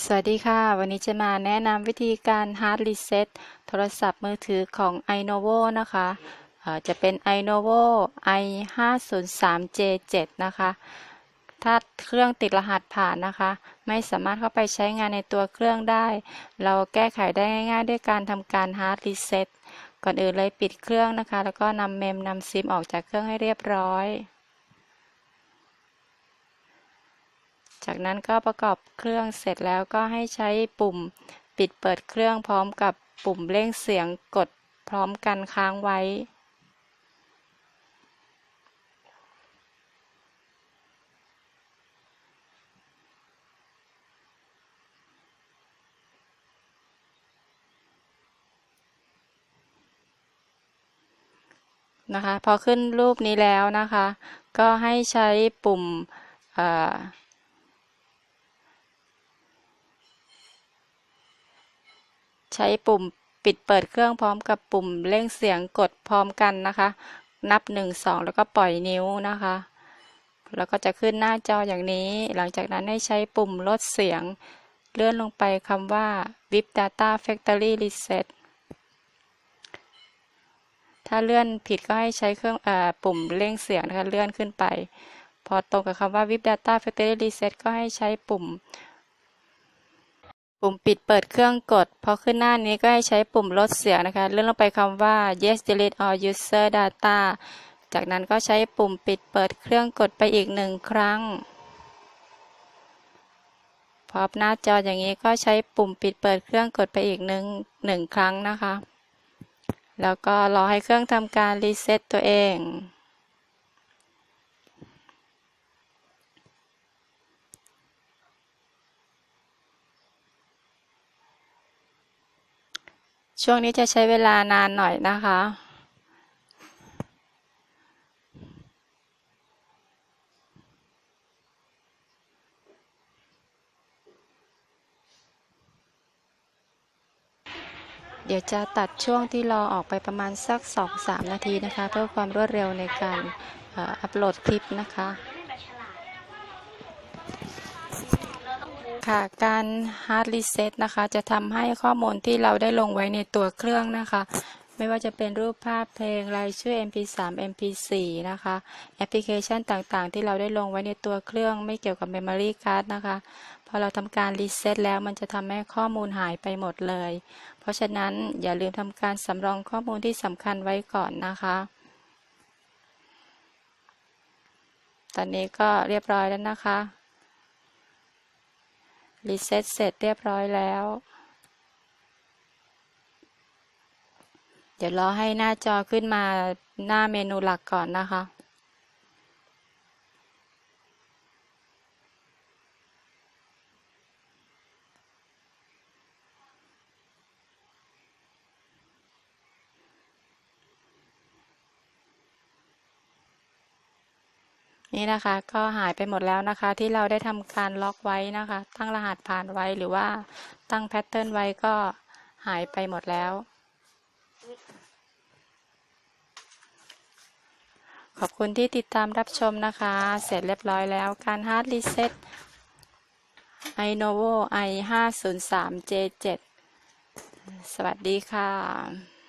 สวัสดีค่ะ วันนี้จะมาแนะนำวิธีการ Hard Reset โทรศัพท์มือถือของ iNovo นะคะจะเป็น iNovo i 5 0 3 j 7นะคะ ถ้าเครื่องติดรหัสผ่านนะคะ ไม่สามารถเข้าไปใช้งานในตัวเครื่องได้ เราแก้ไขได้ง่ายๆ ด้วยการทำการ Hard Reset ก่อนอื่นเลยปิดเครื่องนะคะ แล้วก็นำเมมนำซิมออกจากเครื่องให้เรียบร้อย จากนั้นก็ประกอบเครื่องเสร็จแล้วก็ให้ใช้ปุ่มปิดเปิดเครื่องพร้อมกับปุ่มเร่งเสียงกดพร้อมกันค้างไว้ นะคะ พอขึ้นรูปนี้แล้วนะคะ ก็ให้ใช้ปุ่มเอ่อ ใช้ปุ่มปิดเปิดเครื่องพร้อมกับปุ่มเร่งเสียงกดพร้อมกันนะคะ นับ 1 2 แล้วก็ปล่อยนิ้วนะคะ แล้วก็จะขึ้นหน้าจออย่างนี้ หลังจากนั้นให้ใช้ปุ่มลดเสียง เลื่อนลงไปคำว่า VIP Data Factory Reset ถ้าเลื่อนผิดก็ให้ใช้เครื่องอปุ่มเร่งเสียงนะคะเลื่อนขึ้นไป พอตรงกับคำว่า VIP Data Factory Reset ก็ให้ใช้ปุ่ม ปุ่มปิดเปิดเครื่องกด พอขึ้นหน้านี้ก็ให้ใช้ปุ่มลดเสียงนะคะ เลื่อนลงไปคำว่า yes delete all user data จากนั้นก็ใช้ปุ่มปิดเปิดเครื่องกดไปอีกหนึ่งครั้ง พอหน้าจออย่างนี้ก็ใช้ปุ่มปิดเปิดเครื่องกดไปอีกหนึ่งหนึ่งครั้งนะคะ แล้วก็รอให้เครื่องทำการรีเซ็ตตัวเอง ช่วงนี้จะใช้เวลานานหน่อยนะคะ เดี๋ยวจะตัดช่วงที่รอออกไปประมาณสัก 2-3 นาทีนะคะ เพื่อความรวดเร็วในการอัปโหลดคลิปนะคะ ค่ะ การ hard reset นะคะ จะทำให้ข้อมูลที่เราได้ลงไว้ในตัวเครื่องนะคะ ไม่ว่าจะเป็นรูปภาพเพลงรายชื่อ mp3 mp4 นะคะ แอปพลิเคชันต่างๆ ที่เราได้ลงไว้ในตัวเครื่องไม่เกี่ยวกับ memory card นะคะ พอเราทำการ reset แล้วมันจะทำให้ข้อมูลหายไปหมดเลย เพราะฉะนั้นอย่าลืมทำการสำรองข้อมูลที่สำคัญไว้ก่อนนะคะ ตอนนี้ก็เรียบร้อยแล้วนะคะ รีเซ็ตเสร็จเรียบร้อยแล้ว เดี๋ยวรอให้หน้าจอขึ้นมาหน้าเมนูหลักก่อนนะคะ นี่นะคะก็หายไปหมดแล้วนะคะ ที่เราได้ทำการล็อกไว้นะคะ ตั้งรหัสผ่านไว้หรือว่าตั้งแพทเทิร์นไว้ก็หายไปหมดแล้ว ขอบคุณที่ติดตามรับชมนะคะ เสร็จเรียบร้อยแล้วการ Hard Reset iNovo i 5 0 3 j 7สวัสดีค่ะ